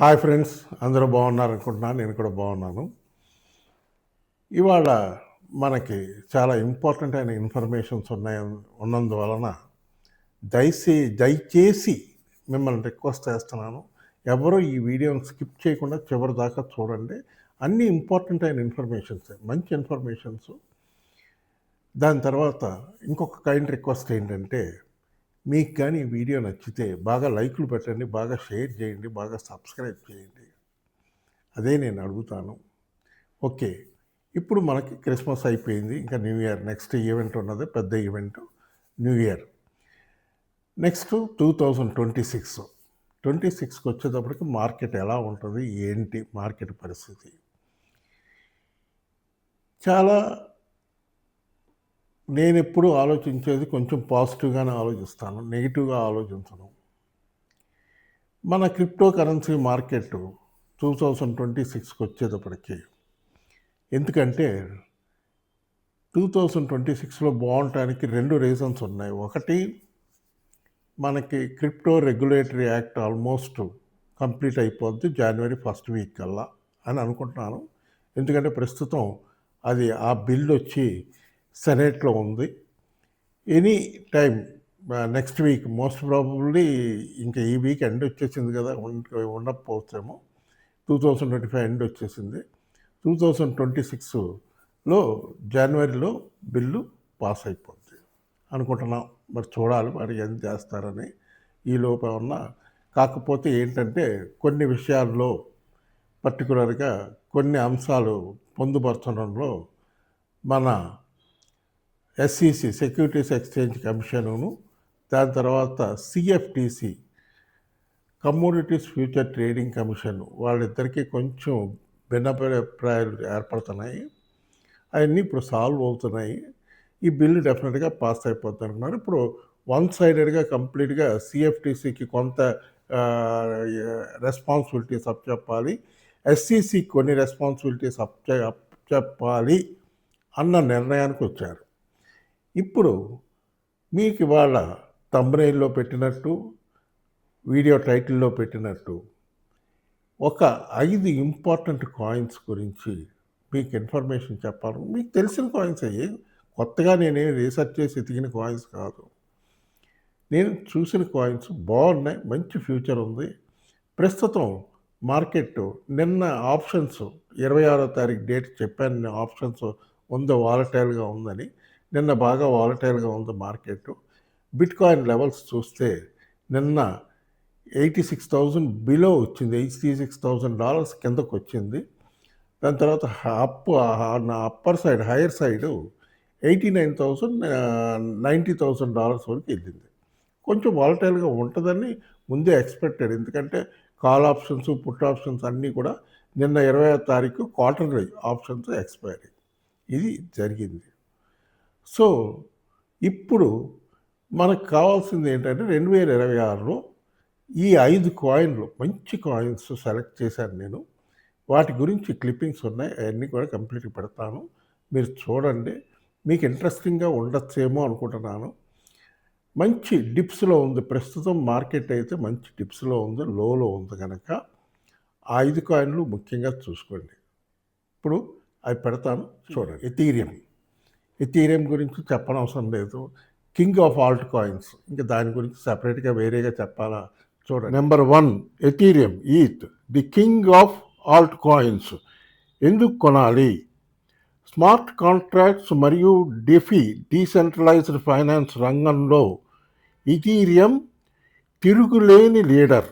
Hi friends అందరూ బాగున్నారు అనుకుంటున్నాను నేను కూడా బాగున్నాను. ఇవాళ మనకి చాలా ఇంపార్టెంట్ అయిన ఇన్ఫర్మేషన్స్ ఉన్నాయి ఉన్నందువలన దయచే దయచేసి మిమ్మల్ని రిక్వెస్ట్ చేస్తున్నాను ఎవరు ఈ వీడియోని స్కిప్ చేయకుండా చివరి దాకా చూడండి. అన్ని ఇంపార్టెంట్ అయిన ఇన్ఫర్మేషన్స్ మంచి ఇన్ఫర్మేషన్స్. దాని తర్వాత ఇంకొక కైండ్ రిక్వెస్ట్ ఏంటంటే మీకు కానీ ఈ వీడియో నచ్చితే బాగా లైక్లు పెట్టండి బాగా షేర్ చేయండి బాగా సబ్స్క్రైబ్ చేయండి. అదే నేను అడుగుతాను. ఓకే ఇప్పుడు మనకి క్రిస్మస్ అయిపోయింది. ఇంకా న్యూ ఇయర్ నెక్స్ట్ ఈవెంట్ ఉన్నది పెద్ద event new year. Next two thousand twenty six twenty సిక్స్కి వచ్చేటప్పటికి మార్కెట్ ఎలా ఉంటుంది ఏంటి మార్కెట్ పరిస్థితి? చాలా నేను ఎప్పుడు ఆలోచించేది కొంచెం పాజిటివ్గానే ఆలోచిస్తాను నెగిటివ్గా ఆలోచించను. మన crypto currency market two thousand twenty సిక్స్కి వచ్చేటప్పటికి ఎందుకంటే టూ థౌజండ్ ట్వంటీ సిక్స్లో బాగుండటానికి రెండు రీజన్స్ ఉన్నాయి. ఒకటి మనకి crypto regulatory act almost complete అయిపోద్ది జనవరి ఫస్ట్ వీక్ కల్లా అని అనుకుంటున్నాను. ఎందుకంటే ప్రస్తుతం అది ఆ బిల్ వచ్చి సెనేట్లో ఉంది. Any time next week most probably ఇంకా ఈ వీక్ ఎండ్ వచ్చేసింది కదా ఉండకపోతేమో ఉండకపోవచ్చేమో two thousand twenty five end వచ్చేసింది. టూ థౌజండ్ ట్వంటీ సిక్స్లో జనవరిలో బిల్లు పాస్ అయిపోద్ది. అనుకుంటున్నాం మరి చూడాలి మరి ఏం చేస్తారని. ఈ లోపల ఉన్న కాకపోతే ఏంటంటే కొన్ని విషయాల్లో పర్టికులర్గా కొన్ని అంశాలు పొందుపరచడంలో మన ఎస్సిసి సెక్యూరిటీస్ ఎక్స్చేంజ్ కమిషను దాని తర్వాత CFTC communities future trading commission వాళ్ళిద్దరికీ కొంచెం భిన్నభిప్రాయాలు ఏర్పడుతున్నాయి. అవన్నీ ఇప్పుడు సాల్వ్ అవుతున్నాయి. ఈ బిల్లు డెఫినెట్గా పాస్ అయిపోతుంది అనుకున్నారు ఇప్పుడు వన్ సైడెడ్గా కంప్లీట్గా సిఎఫ్టీసీకి కొంత రెస్పాన్సిబిలిటీస్ అప్పచెప్పాలి ఎస్సీసీ కొన్ని రెస్పాన్సిబిలిటీస్ అప్ అప్పచెప్పాలి అన్న నిర్ణయానికి వచ్చారు. ఇప్పుడు మీకు ఇవాళ తమ్బ్రైల్లో పెట్టినట్టు వీడియో టైటిల్లో పెట్టినట్టు ఒక ఐదు ఇంపార్టెంట్ కాయిన్స్ గురించి మీకు ఇన్ఫర్మేషన్ చెప్పాలి. మీకు తెలిసిన కాయిన్స్ అయ్యి కొత్తగా నేనేం రీసెర్చ్ చేసి ఎతికిన కాయిన్స్ కాదు. నేను చూసిన కాయిన్స్ బాగున్నాయి మంచి ఫ్యూచర్ ఉంది. ప్రస్తుతం మార్కెట్ నిన్న ఆప్షన్స్ ఇరవై ఆరో తారీఖు డేట్ చెప్పాను ఆప్షన్స్ ఉందో వాలటైల్గా ఉందని. నిన్న బాగా వాలటైల్గా ఉంది మార్కెట్ బిట్ కాయిన్ లెవెల్స్ చూస్తే నిన్న ఎయిటీ సిక్స్ థౌజండ్ బిలో వచ్చింది. ఎయిటీ సిక్స్ థౌజండ్ డాలర్స్ కిందకు వచ్చింది. దాని తర్వాత అప్ నా upper side higher side eighty nine thousand ninety thousand dollars వరకు వెళ్ళింది. కొంచెం వాలటైల్గా ఉంటుందని ముందే ఎక్స్పెక్టెడ్ ఎందుకంటే కాల్ ఆప్షన్స్ పుట్ ఆప్షన్స్ అన్నీ కూడా నిన్న ఇరవై తారీఖు క్వార్టర్లీ ఆప్షన్స్ ఎక్స్పైరీ ఇది జరిగింది. సో ఇప్పుడు మనకు కావాల్సింది ఏంటంటే రెండు వేల ఇరవై ఆరులో ఈ ఐదు కాయిన్లు మంచి కాయిన్స్ సెలెక్ట్ చేశాను నేను. వాటి గురించి క్లిప్పింగ్స్ ఉన్నాయి. అవన్నీ కూడా కంప్లీట్గా పెడతాను. మీరు చూడండి. మీకు ఇంట్రెస్టింగ్గా ఉండొచ్చేమో అనుకుంటున్నాను. మంచి డిప్స్లో ఉంది. ప్రస్తుతం మార్కెట్ అయితే మంచి డిప్స్లో ఉంది. లోలో ఉంది కనుక ఆ ఐదు కాయిన్లు ముఖ్యంగా చూసుకోండి. ఇప్పుడు అవి పెడతాను. చూడండి. ఎథీరియం. ఎథీరియం గురించి చెప్పనవసరం లేదు. కింగ్ ఆఫ్ ఆల్ట్ కాయిన్స్ ఇంకా దాని గురించి సపరేట్గా వేరేగా చెప్పాలా? చూడండి. Number one Ethereum ETH the king of alt coins ఎందుకు కొనాలి? స్మార్ట్ కాంట్రాక్ట్స్ మరియు డిఫీ డీసెంట్రలైజ్డ్ ఫైనాన్స్ రంగంలో ఇథీరియం తిరుగులేని లీడర్.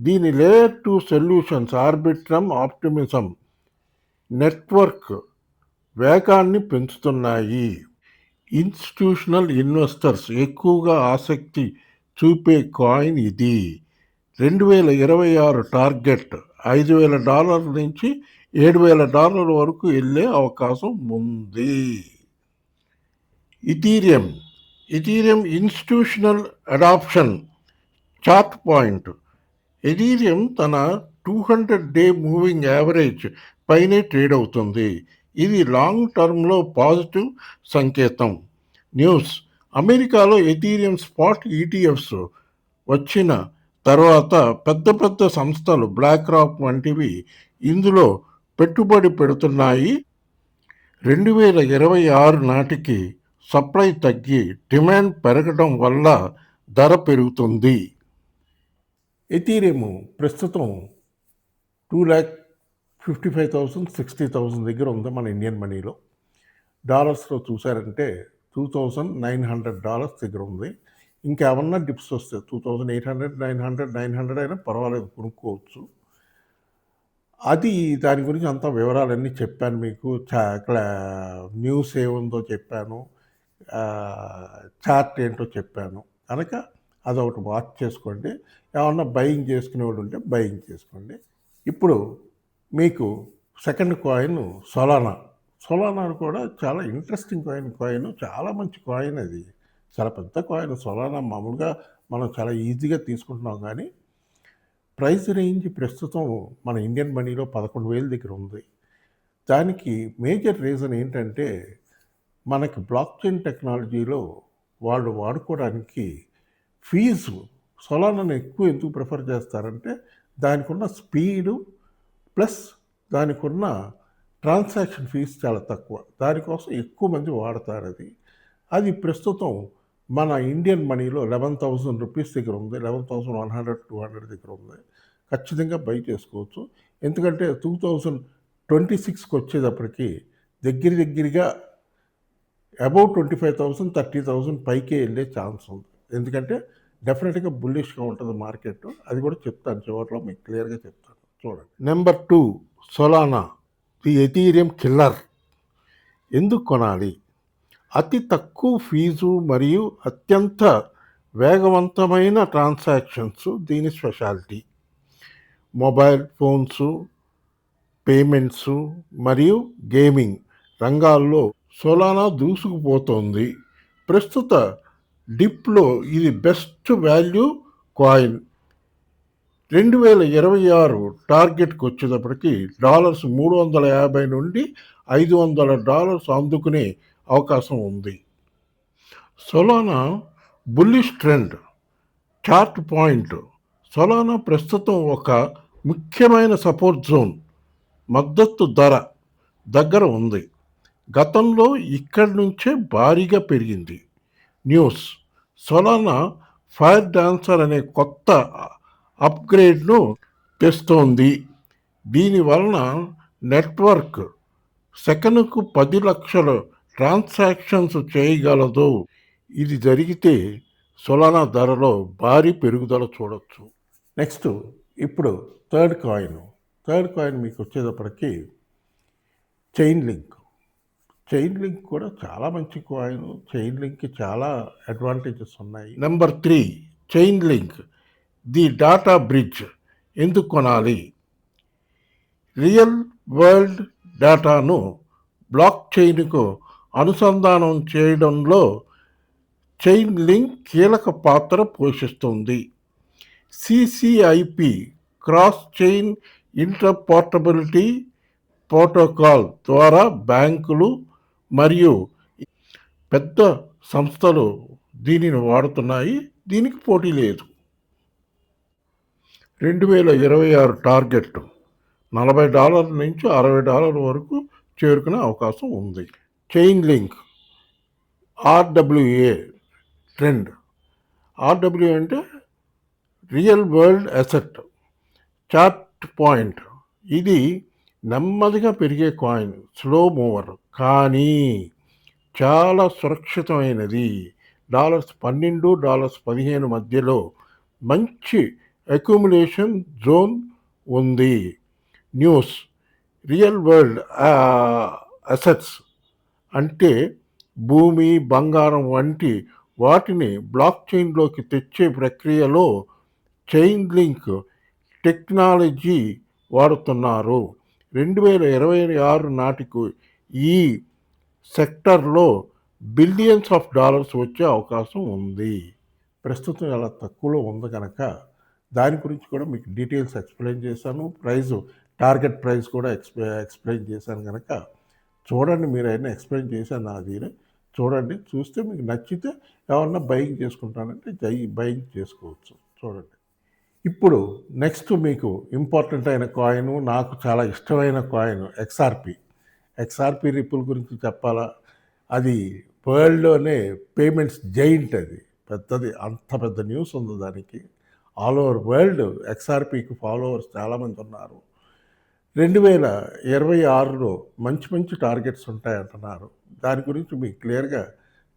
దీని layer two solutions Arbitrum Optimism network వేగాన్ని పెంచుతున్నాయి. ఇన్స్టిట్యూషనల్ ఇన్వెస్టర్స్ ఎక్కువగా ఆసక్తి చూపే కాయిన్ ఇది. రెండు వేల ఇరవై ఆరు టార్గెట్ ఐదు వేల డాలర్ల నుంచి ఏడు వేల డాలర్ల వరకు వెళ్ళే అవకాశం ఉంది. Ethereum. Ethereum institutional adoption chart point. Ethereum తన two hundred day moving average పైనే ట్రేడ్ అవుతుంది. ఇది లాంగ్ టర్మ్లో పాజిటివ్ సంకేతం. న్యూస్. అమెరికాలో ఎథీరియం స్పాట్ ఈటీఎఫ్స్ వచ్చిన తర్వాత పెద్ద పెద్ద సంస్థలు బ్లాక్ రాక్ వంటివి ఇందులో పెట్టుబడి పెడుతున్నాయి. రెండు వేల ఇరవై ఆరు నాటికి సప్లై తగ్గి డిమాండ్ పెరగడం వల్ల ధర పెరుగుతుంది. ఎథీరియం ప్రస్తుతం two lakh fifty five thousand sixty thousand దగ్గర ఉంది మన ఇండియన్ మనీలో. డాలర్స్లో చూసారంటే two thousand nine hundred dollars దగ్గర ఉంది. ఇంకేమన్నా డిప్స్ వస్తాయి two thousand eight hundred nine hundred nine hundred అయినా పర్వాలేదు కొనుక్కోవచ్చు. అది దాని గురించి అంత వివరాలన్నీ చెప్పాను మీకు. అక్కడ న్యూస్ ఏముందో చెప్పాను. చార్ట్ ఏంటో చెప్పాను. కనుక అదొకటి వాచ్ చేసుకోండి. ఏమన్నా బయింగ్ చేసుకునే వాళ్ళు ఉంటే బయింగ్ చేసుకోండి. ఇప్పుడు మీకు సెకండ్ కాయిన్ సొలానా సొలానా కూడా చాలా ఇంట్రెస్టింగ్ కాయిన్ కాయిన్ చాలా మంచి కాయిన్ అది. చాలా పెద్ద కాయిన్ సొలానా మామూలుగా మనం చాలా ఈజీగా తీసుకుంటున్నాం కానీ ప్రైస్ రేంజ్ ప్రస్తుతం మన ఇండియన్ మనీలో పదకొండు వేల దగ్గర ఉంది. దానికి మేజర్ రీజన్ ఏంటంటే మనకి బ్లాక్ చైన్ టెక్నాలజీలో వాళ్ళు వాడుకోవడానికి ఫీజు సొలానాను ఎక్కువ ఎందుకు ప్రిఫర్ చేస్తారంటే దానికి ఉన్న స్పీడు ప్లస్ దానికి ఉన్న ట్రాన్సాక్షన్ ఫీజు చాలా తక్కువ. దానికోసం ఎక్కువ మంది వాడతారు అది. అది ప్రస్తుతం మన ఇండియన్ మనీలో లెవెన్ థౌజండ్ రూపీస్ దగ్గర ఉంది. Eleven thousand one hundred two hundred దగ్గర ఉంది. ఖచ్చితంగా బై చేసుకోవచ్చు. ఎందుకంటే టూ థౌజండ్ ట్వంటీ సిక్స్కి వచ్చేటప్పటికి దగ్గర దగ్గరగా above twenty five thousand thirty thousand పైకే వెళ్ళే ఛాన్స్ ఉంది. ఎందుకంటే డెఫినెట్గా బుల్లిష్గా ఉంటుంది మార్కెట్ అది కూడా చెప్తాను చివరిలో మీకు క్లియర్గా చెప్తాను. చూడండి. Number two Solana the Ethereum killer ఎందుకు కొనాలి? అతి తక్కువ ఫీజు మరియు అత్యంత వేగవంతమైన ట్రాన్సాక్షన్స్ దీని స్పెషాలిటీ మొబైల్ ఫోన్స్ పేమెంట్స్ మరియు గేమింగ్ రంగాల్లో సోలానా దూసుకుపోతోంది. ప్రస్తుత డిప్లో ఇది బెస్ట్ వాల్యూ కాయిన్ రెండు వేల ఇరవై ఆరు టార్గెట్కి వచ్చేటప్పటికి డాలర్స్ మూడు వందల యాభై నుండి ఐదు వందల డాలర్స్ అందుకునే అవకాశం ఉంది. Solana bullish trend chart point. Solana ప్రస్తుతం ఒక ముఖ్యమైన సపోర్ట్ జోన్ మద్దతు ధర దగ్గర ఉంది. గతంలో ఇక్కడి నుంచే భారీగా పెరిగింది. న్యూస్ సొలానా ఫైర్ డాన్సర్ అనే కొత్త అప్గ్రేడ్ను తెస్తోంది. దీని వలన నెట్వర్క్ సెకనుకు పది లక్షల ట్రాన్సాక్షన్స్ చేయగలదు. ఇది జరిగితే సులనా ధరలో భారీ పెరుగుదల చూడొచ్చు. నెక్స్ట్ ఇప్పుడు థర్డ్ కాయిన్. థర్డ్ కాయిన్ మీకు వచ్చేటప్పటికి చైన్ లింక్. చైన్ లింక్ కూడా చాలా మంచి కాయిన్. చైన్ లింక్కి చాలా అడ్వాంటేజెస్ ఉన్నాయి. Number three Chainlink. The data bridge ఎందుకు కొనాలి? రియల్ వరల్డ్ డేటాను బ్లాక్ చైన్కు అనుసంధానం చేయడంలో చైన్ లింక్ కీలక పాత్ర పోషిస్తుంది. CCIP cross chain interoperability protocol ద్వారా బ్యాంకులు మరియు పెద్ద సంస్థలు దీనిని వాడుతున్నాయి. దీనికి పోటీ లేదు. రెండు వేల ఇరవై ఆరు టార్గెట్ నలభై డాలర్ల నుంచి అరవై డాలర్ల వరకు చేరుకునే అవకాశం ఉంది. Chainlink RWA trend. ఆర్డబ్ల్యూ అంటే real world asset chart point. ఇది నెమ్మదిగా పెరిగే కాయిన్ స్లో మూవర్ కానీ చాలా సురక్షితమైనది. డాలర్స్ పన్నెండు డాలర్స్ పదిహేను మధ్యలో మంచి అక్యుములేషన్ జోన్ ఉంది. న్యూస్ రియల్ వరల్డ్ అసెట్స్ అంటే భూమి బంగారం వంటి వాటిని బ్లాక్ చైన్లోకి తెచ్చే ప్రక్రియలో చైన్ లింక్ టెక్నాలజీ వాడుతున్నారు. రెండు వేల ఇరవై ఆరు నాటికి ఈ సెక్టర్లో బిలియన్స్ ఆఫ్ డాలర్స్ వచ్చే అవకాశం ఉంది. ప్రస్తుతం చాలా తక్కువలో ఉంది కనుక దాని గురించి కూడా మీకు డీటెయిల్స్ ఎక్స్ప్లెయిన్ చేశాను. ప్రైస్ టార్గెట్ ప్రైస్ కూడా ఎక్స్ప్లె ఎక్స్ప్లెయిన్ చేశాను కనుక చూడండి మీరు ఎక్స్ప్లెయిన్ చేశాను నా దీని చూడండి చూస్తే మీకు నచ్చితే ఏమన్నా బయింగ్ చేసుకుంటానంటే జై బయింగ్ చేసుకోవచ్చు. చూడండి. ఇప్పుడు నెక్స్ట్ మీకు ఇంపార్టెంట్ అయిన కాయిన్ నాకు చాలా ఇష్టమైన కాయిన్ ఎక్స్ఆర్పి ఎక్స్ఆర్పి రిపుల్ గురించి చెప్పాలా? అది వరల్డ్లోనే పేమెంట్స్ జైంట్ అది. పెద్దది అంత పెద్ద న్యూస్ ఉంది దానికి. ఆల్ ఓవర్ వరల్డ్ ఎక్స్ఆర్పికి ఫాలోవర్స్ చాలామంది ఉన్నారు. రెండు వేల ఇరవై ఆరులో మంచి మంచి టార్గెట్స్ ఉంటాయంటున్నారు. దాని గురించి మీకు క్లియర్గా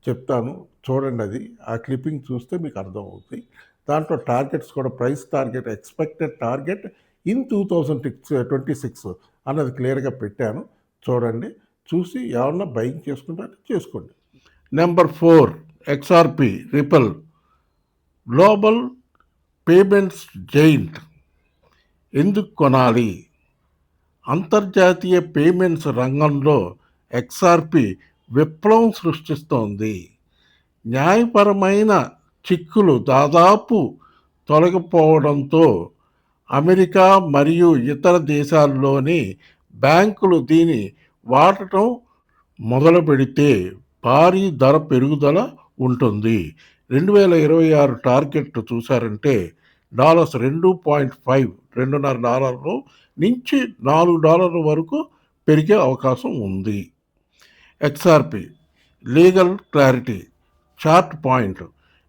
చెప్తాను. చూడండి అది. ఆ క్లిప్పింగ్ చూస్తే మీకు అర్థమవుతుంది దాంట్లో టార్గెట్స్ కూడా price target expected target in two thousand six twenty six అన్నది క్లియర్గా పెట్టాను. చూడండి. చూసి ఏమన్నా బైక్ చేసుకుంటే చేసుకోండి. Number four XRP Ripple global payments giant. ఎందుకు కొనాలి? అంతర్జాతీయ పేమెంట్స్ రంగంలో ఎక్స్ఆర్పి విప్లవం సృష్టిస్తోంది. న్యాయపరమైన చిక్కులు దాదాపు తొలగిపోవడంతో అమెరికా మరియు ఇతర దేశాల్లోని బ్యాంకులు దీన్ని వాడటం మొదలు పెడితే భారీ ధర పెరుగుదల ఉంటుంది. రెండు వేల ఇరవై ఆరు టార్గెట్ చూసారంటే డాలర్స్ రెండు పాయింట్ ఫైవ్ రెండున్నర డాలర్లు నుంచి నాలుగు డాలర్ల వరకు పెరిగే అవకాశం ఉంది. XRP legal clarity chart point.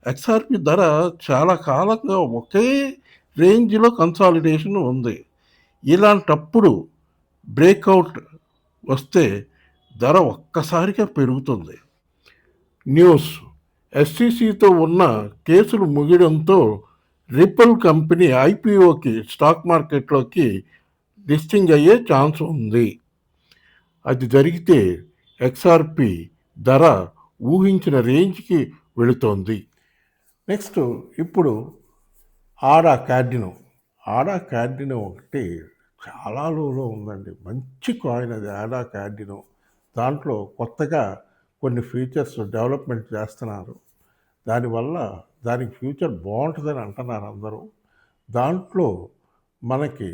XRP ధర చాలా కాలంగా ఒకే రేంజ్లో కన్సాలిడేషన్ ఉంది. ఇలాంటప్పుడు బ్రేక్అవుట్ వస్తే ధర ఒక్కసారిగా పెరుగుతుంది. న్యూస్. ఎస్సీసీతో ఉన్న కేసులు ముగియడంతో రిపుల్ కంపెనీ ఐపీఓకి స్టాక్ మార్కెట్లోకి లిస్టింగ్ అయ్యే ఛాన్స్ ఉంది. అది జరిగితే ఎక్స్ఆర్పి ధర ఊహించిన రేంజ్కి వెళుతోంది. నెక్స్ట్ ఇప్పుడు ఆడా క్యాడినో ఆడా క్యాడినో ఒకటి చాలా లోలో ఉందండి. మంచి కాయిన్ అది ఆడా క్యాడినో దాంట్లో కొత్తగా కొన్ని ఫీచర్స్ డెవలప్మెంట్ చేస్తున్నారు. దానివల్ల దానికి ఫ్యూచర్ బాగుంటుందని అంటున్నారు అందరూ. దాంట్లో మనకి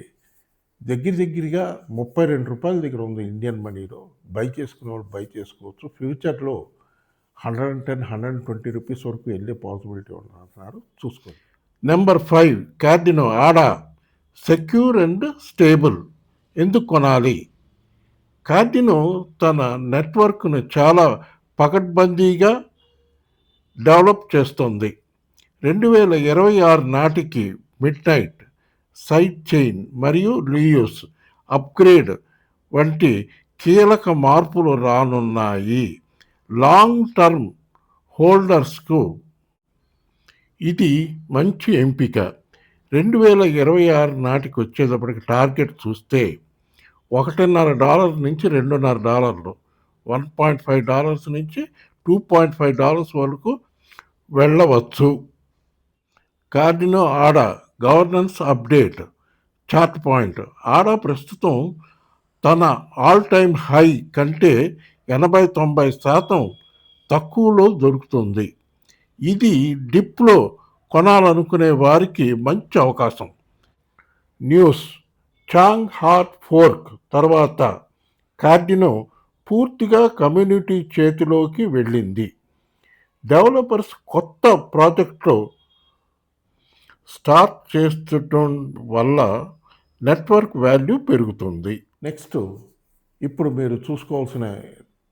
దగ్గర దగ్గరగా ముప్పై రెండు రూపాయల దగ్గర ఉంది ఇండియన్ మనీలో బై చేసుకునే వాళ్ళు బై చేసుకోవచ్చు. ఫ్యూచర్లో hundred and ten hundred and twenty rupees వరకు వెళ్ళే పాసిబిలిటీ ఉందంటున్నారు చూసుకోండి. నెంబర్ ఫైవ్ కార్డినో ఆడా సెక్యూర్ అండ్ స్టేబుల్ ఎందుకు కొనాలి? కార్డినో తన నెట్వర్క్ను చాలా పకడ్బందీగా డెవలప్ చేస్తుంది. రెండు వేల ఇరవై ఆరు నాటికి మిడ్ నైట్ సైడ్ చైన్ మరియు లియూస్ అప్గ్రేడ్ వంటి కీలక మార్పులు రానున్నాయి. లాంగ్ టర్మ్ హోల్డర్స్కు ఇది మంచి ఎంపిక. రెండు వేల ఇరవై ఆరు నాటికి వచ్చేటప్పటికి టార్గెట్ చూస్తే ఒకటిన్నర డాలర్ నుంచి రెండున్నర డాలర్లు వన్ పాయింట్ ఫైవ్ డాలర్స్ నుంచి టూ పాయింట్ ఫైవ్ డాలర్స్ వరకు వెళ్ళవచ్చు. కార్డినో ఆడ గవర్నెన్స్ అప్డేట్ చార్ట్ పాయింట్. ఆడ ప్రస్తుతం తన ఆల్ టైమ్ హై కంటే ఎనభై తొంభై శాతం తక్కువలో దొరుకుతుంది. ఇది డిప్లో కొనాలనుకునే వారికి మంచి అవకాశం. న్యూస్. చాంగ్ హార్ట్ ఫోర్క్ తర్వాత కార్డినో పూర్తిగా కమ్యూనిటీ చేతిలోకి వెళ్ళింది. డెవలపర్స్ కొత్త ప్రాజెక్టులో స్టార్ట్ చేస్తుండటం వల్ల నెట్వర్క్ వాల్యూ పెరుగుతుంది. నెక్స్ట్ ఇప్పుడు మీరు చూసుకోవాల్సిన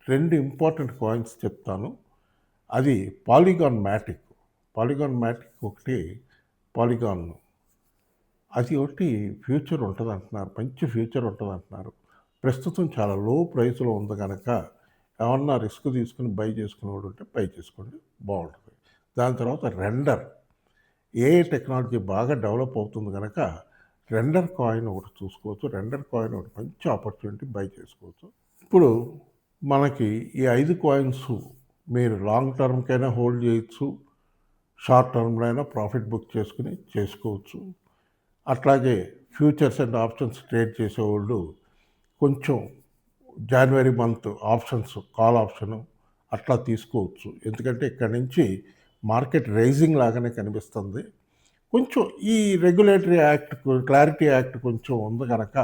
రెండు ఇంపార్టెంట్ కాయిన్స్ చెప్తాను. అది పాలిగాన్ మ్యాటిక్. పాలిగాన్ మ్యాటిక్ ఒకటి పాలిగాన్ అది ఒకటి ఫ్యూచర్ ఉంటుంది అంటున్నారు మంచి ఫ్యూచర్ ఉంటుంది అంటున్నారు ప్రస్తుతం చాలా లో ప్రైస్లో ఉంది కనుక ఏమన్నా రిస్క్ తీసుకుని బై చేసుకునేవాడు ఉంటే బై చేసుకోండి బాగుంటుంది. దాని తర్వాత రెండర్. ఏ టెక్నాలజీ బాగా డెవలప్ అవుతుంది కనుక రెండర్ కాయిన్ ఒకటి చూసుకోవచ్చు. రెండర్ కాయిన్ ఒకటి మంచి ఆపర్చునిటీ బై చేసుకోవచ్చు. ఇప్పుడు మనకి ఈ ఐదు కాయిన్స్ మీరు లాంగ్ టర్మ్కైనా హోల్డ్ చేయొచ్చు. షార్ట్ టర్మ్లో అయినా ప్రాఫిట్ బుక్ చేసుకుని చేసుకోవచ్చు. అట్లాగే ఫ్యూచర్స్ అండ్ ఆప్షన్స్ ట్రేడ్ చేసేవాళ్ళు కొంచెం జనవరి మంత్ ఆప్షన్స్ కాల్ ఆప్షను అట్లా తీసుకోవచ్చు. ఎందుకంటే ఇక్కడ నుంచి మార్కెట్ రైజింగ్ లాగానే కనిపిస్తుంది. కొంచెం ఈ రెగ్యులేటరీ యాక్ట్ క్లారిటీ యాక్ట్ కొంచెం ఉంది కనుక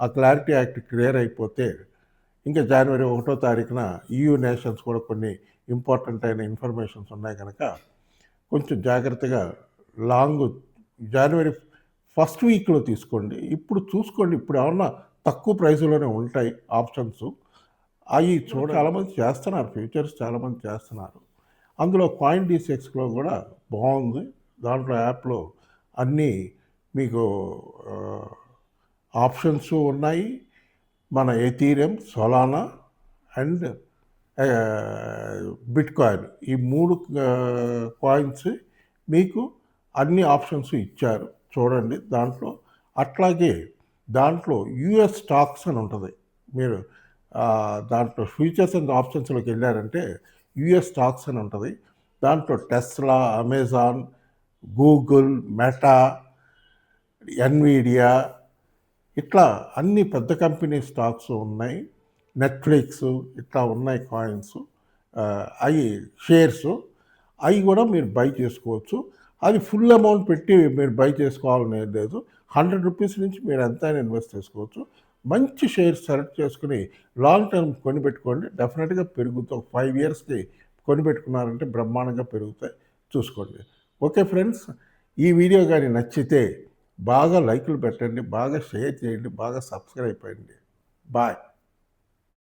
ఆ క్లారిటీ యాక్ట్ క్లియర్ అయిపోతే ఇంకా జనవరి ఒకటో తారీఖున ఈయూ నేషన్స్ కూడా కొన్ని ఇంపార్టెంట్ అయిన ఇన్ఫర్మేషన్స్ ఉన్నాయి కనుక కొంచెం జాగ్రత్తగా లాంగ్ జనవరి ఫస్ట్ వీక్లో తీసుకోండి. ఇప్పుడు చూసుకోండి. ఇప్పుడు ఏమన్నా తక్కువ ప్రైస్లోనే ఉంటాయి ఆప్షన్స్. అవి చూడ చాలామంది చేస్తున్నారు ఫ్యూచర్స్ చాలామంది చేస్తున్నారు. అందులో కాయిన్ డీసెక్స్లో కూడా బాగుంది. దాంట్లో యాప్లో అన్నీ మీకు ఆప్షన్స్ ఉన్నాయి. మన Ethereum Solana and bitcoin ఈ మూడు కాయిన్స్ మీకు అన్ని ఆప్షన్స్ ఇచ్చారు. చూడండి దాంట్లో. అట్లాగే దాంట్లో యుఎస్ స్టాక్స్ అని ఉంటుంది. మీరు దాంట్లో ఫ్యూచర్స్ అండ్ ఆప్షన్స్లోకి వెళ్ళారంటే యుఎస్ స్టాక్స్ అని ఉంటుంది. దాంట్లో Tesla Amazon Google Meta Nvidia ఇట్లా అన్ని పెద్ద కంపెనీ స్టాక్స్ ఉన్నాయి. నెట్ఫ్లిక్స్ ఇట్లా ఉన్నాయి కాయిన్స్. అవి షేర్స్. అవి కూడా మీరు బై చేసుకోవచ్చు. అది ఫుల్ అమౌంట్ పెట్టి మీరు బై చేసుకోవాలని లేదు. హండ్రెడ్ రూపీస్ నుంచి మీరు ఎంతైనా ఇన్వెస్ట్ చేసుకోవచ్చు. మంచి షేర్స్ సెలెక్ట్ చేసుకుని లాంగ్ టర్మ్ కొనిపెట్టుకోండి. డెఫినెట్గా పెరుగుతూ ఫైవ్ ఇయర్స్కి కొనిపెట్టుకున్నారంటే బ్రహ్మాండంగా పెరుగుతాయి. చూసుకోండి. ఓకే ఫ్రెండ్స్ ఈ వీడియో కానీ నచ్చితే బాగా లైకులు పెట్టండి బాగా షేర్ చేయండి బాగా సబ్స్క్రైబ్ అయ్యండి. బాయ్.